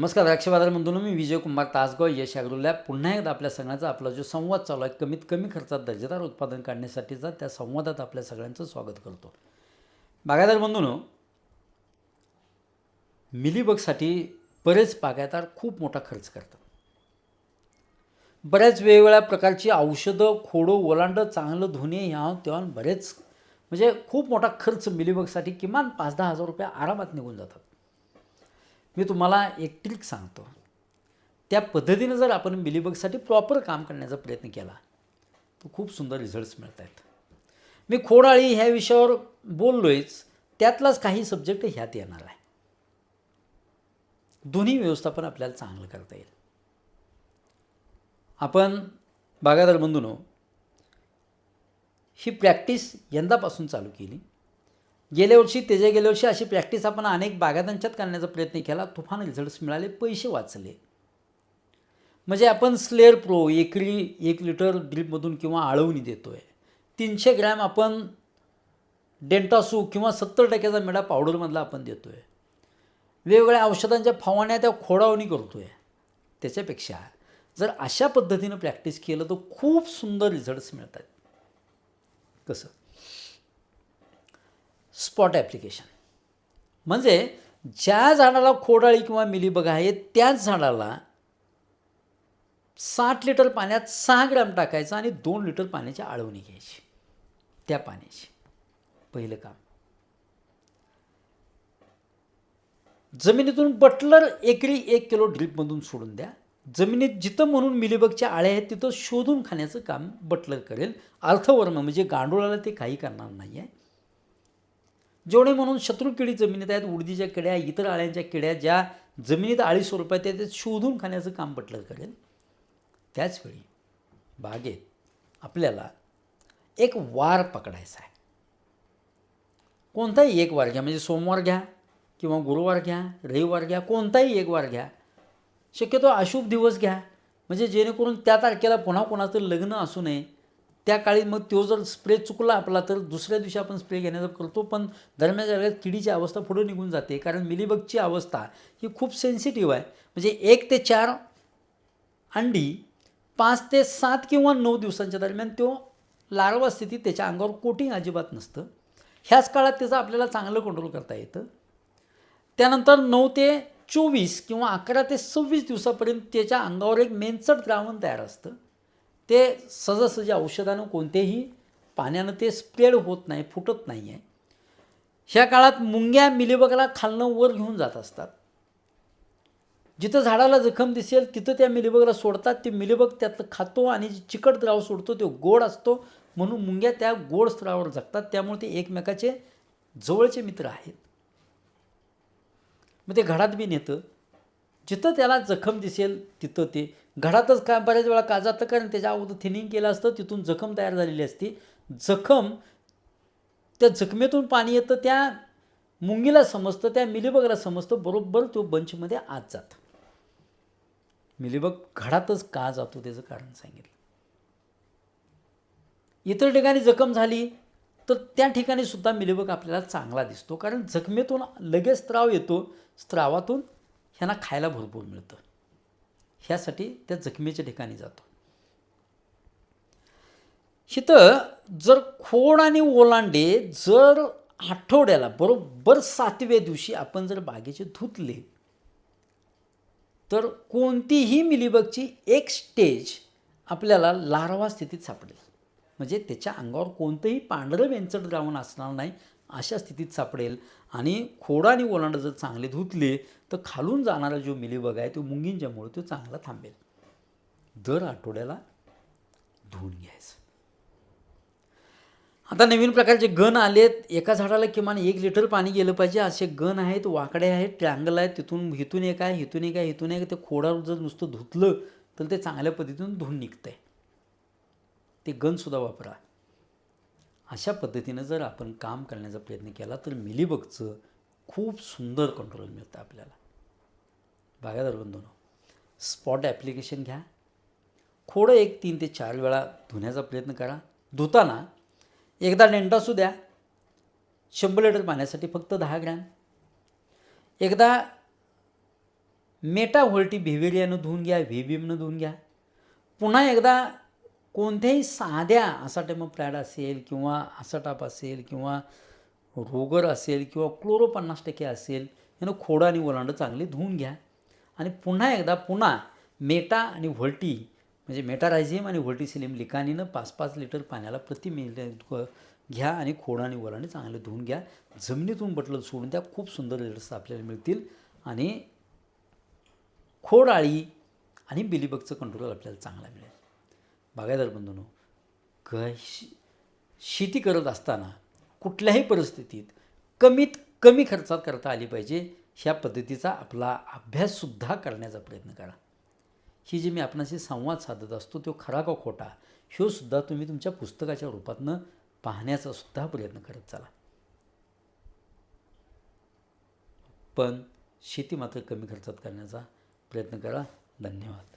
नमस्कार द्राक्ष बाजारमधून मी विजय कुमार तासगाव यश ॲग्रोलॅब पुन्हा एकदा आपल्या सगळ्यांचा आपला जो संवाद चालू आहे कमीत कमी खर्चात दर्जेदार उत्पादन काढण्यासाठीचा त्या संवादात आपल्या सगळ्यांचं स्वागत करतो. बागायदार बंधूनो मिलीबगसाठी बरेच बागायदार खूप मोठा खर्च करतात. बऱ्याच वेगवेगळ्या प्रकारची औषधं खोडं ओलांडं चांगलं धुणे ह्या तेव्हा बरेच म्हणजे खूप मोठा खर्च मिलीबगसाठी किमान पाच दहा हजार रुपये आरामात निघून जातात. मी तुम्हाला एक ट्रिक सांगतो. त्या पद्धतीनं जर आपण मिलीबगसाठी प्रॉपर काम करण्याचा प्रयत्न केला तर खूप सुंदर रिझल्ट्स मिळत आहेत मी खोडाळी ह्या विषयावर बोललोयच त्यातलाच काही सब्जेक्ट ह्यात येणार आहे. दोन्ही व्यवस्थापन आपल्याला चांगलं करता येईल. आपण बागादार बंधूनो ही प्रॅक्टिस यंदापासून चालू केली. गेल्या वर्षी त्याच्या गेल्या वर्षी अशी प्रॅक्टिस आपण अनेक बागायतांच्यात करण्याचा प्रयत्न केला. तुफान रिझल्ट्स मिळाले पैसे वाचले. म्हणजे आपण स्लेअर प्रो एकरी एक लिटर ड्रिपमधून किंवा आळवणी देतो आहे तीनशे ग्रॅम आपण डेंटासू किंवा सत्तर टक्क्याचा मेडा पावडरमधला आपण देतो आहे वेगवेगळ्या औषधांच्या फवाण्या त्या खोडावणी करतो आहे त्याच्यापेक्षा जर अशा पद्धतीनं प्रॅक्टिस केलं तर खूप सुंदर रिझल्ट्स मिळतात. कसं? Spot application. म्हणजे ज्या झाडाला खोडाळी किंवा मिलीबग आहे त्याच झाडाला साठ लिटर पाण्यात सहा ग्रॅम टाकायचं आणि दोन लिटर पाण्याची आळवणी घ्यायची. त्या पाण्याची. पहिलं काम. जमिनीतून बटलर एकरी एक किलो ड्रीपमधून सोडून द्या. जमिनीत जिथं म्हणून मिलीबगच्या आळ्या आहेत तिथं शोधून खाण्याचं काम बटलर करेल. अर्थवर्म म्हणजे गांडुळाला ते काही करणार नाही आहे जेवढे म्हणून शत्रू किडी जमिनीत आहेत उडदीच्या किड्या इतर आळ्यांच्या किड्या ज्या जमिनीत आळी स्वरूपात आहेत ते शोधून खाण्याचं काम पटलं करेल. त्याचवेळी बागेत आपल्याला एक वार पकडायचा आहे. कोणताही एक वार घ्या म्हणजे सोमवार घ्या किंवा गुरुवार घ्या रविवार घ्या कोणताही एक वार घ्या. शक्यतो अशुभ दिवस घ्या. म्हणजे जेणेकरून त्या तारखेला पुन्हा कोणाचं लग्न असू नये. त्या काळी मग तो जर स्प्रे चुकला आपला तर दुसऱ्या दिवशी आपण स्प्रे घेण्याचा करतो. पण दरम्यानच्या वेळेत किडीची अवस्था पुढे निघून जाते. कारण मिलीबगची अवस्था ही खूप सेन्सिटिव्ह आहे. म्हणजे एक ते चार अंडी पाच ते सात किंवा नऊ दिवसांच्या दरम्यान तो लार्वा स्थितीत त्याच्या अंगावर कोटिंग अजिबात नसतं. ह्याच काळात त्याचं आपल्याला चांगलं कंट्रोल करता येतं. त्यानंतर नऊ ते चोवीस किंवा अकरा ते सव्वीस दिवसापर्यंत त्याच्या अंगावर एक मेनचट द्रावण तयार असतं. ते सहजासहजी औषधानं कोणतेही पाण्यानं ते स्प्रेड होत नाही फुटत नाही आहे ह्या काळात मुंग्या मिलीबगला खालनं वर घेऊन जात असतात. जिथं झाडाला जखम दिसेल तिथं त्या मिलीबगला सोडतात. ते मिलीबग त्यातलं खातो आणि जे चिकट द्राव सोडतो तो गोड असतो. म्हणून मुंग्या त्या गोड स्तरावर जगतात. त्यामुळे ते एकमेकाचे जवळचे मित्र आहेत. मग ते घडात बी नेतं. जिथं त्याला जखम दिसेल तिथं ते. घडातच का बऱ्याच वेळा का जातं कारण त्याच्या अगोदर थिनिंग केलं असतं तिथून जखम तयार झालेली असते. जखम त्या जखमेतून पाणी येतं त्या मुंगीला समजतं त्या मिलीबगला समजतं बरोबर तो बंचमध्ये आत जातं. मिलीबग घडातच का जातो त्याचं कारण सांगितलं. इतर ठिकाणी जखम झाली तर त्या ठिकाणी सुद्धा मिलीबग आपल्याला चांगला दिसतो. कारण जखमेतून लगेच स्त्राव येतो स्त्रावातून ह्यांना खायला भरपूर मिळतं. ह्यासाठी त्या जखमेच्या ठिकाणी जातो. इथं जर खोड आणि ओलांडे जर आठवड्याला बरोबर सातव्या दिवशी आपण जर बागेचे धुतले तर कोणतीही मिलीबगची एक स्टेज आपल्याला लार्वा स्थितीत सापडेल. म्हणजे त्याच्या अंगावर कोणतंही पांढरं वेंचट द्रावण असणार नाही अशा स्थितीत सापडेल. आणि खोडा आणि ओलांडं जर चांगले धुतले तर खालून जाणारा जो मिलीबग आहे तो मुंगींच्यामुळे तो चांगला थांबेल. दर आठवड्याला धुवून घ्यायचं. आता नवीन प्रकारचे गण आलेत. एका झाडाला किमान एक लिटर पाणी गेलं पाहिजे. असे गण आहेत वाकडे आहेत ट्रँगल आहेत. तिथून हिथून एक आहे हिथून एक आहे हिथून एक ते खोडावर जर नुसतं धुतलं तर ते चांगल्या पद्धतीनं धुवून निघतंय. ते गनसुद्धा वापरा. अशा पद्धतीनं जर आपण काम करण्याचा प्रयत्न केला तर मिलीबगचं खूप सुंदर कंट्रोल मिळतं आपल्याला. बागायदार बंधून स्पॉट ॲप्लिकेशन घ्या. खोडं एक तीन ते चार वेळा धुण्याचा प्रयत्न करा. धुताना एकदा डेंटासू द्या. शंभर लिटर पाण्यासाठी फक्त दहा ग्रॅम. एकदा मेटा व्होल्टी बिहेविरियानं धुवून घ्या व्हीबीमनं धुवून घ्या. पुन्हा एकदा कोणत्याही साध्या असाटेम प्लॅड असेल किंवा असाटाप असेल किंवा रोगर असेल किंवा क्लोरो पन्नास टक्के असेल यानं खोडं आणि ओलांडं चांगले धुवून घ्या. आणि पुन्हा एकदा पुन्हा मेटा आणि व्होल्टी म्हणजे मेटारायझियम आणि व्होल्टीसिलियम लिकानीनं पाच पाच लिटर पाण्याला प्रति मिनिट घ्या आणि खोडं आणि ओलांडे चांगले धुवून घ्या. जमिनीतून बटलं सोडून द्या खूप सुंदर रिझल्ट्स आपल्याला मिळतील. आणि खोड आळी आणि बिलीबगचं कंट्रोल आपल्याला चांगला मिळेल. बागायदार बंधूंनो क शेती करत असताना कुठल्याही परिस्थितीत कमीत कमी खर्चात करता आली पाहिजे ह्या पद्धतीचा आपला अभ्याससुद्धा करण्याचा प्रयत्न करा. ही जी मी आपणाशी संवाद साधत असतो तो खरा का खोटा ह्यो सुद्धा तुम्ही तुमच्या पुस्तकाच्या रूपातनं पाहण्याचा सुद्धा प्रयत्न करत चला. पण शेती मात्र कमी खर्चात करण्याचा प्रयत्न करा. धन्यवाद.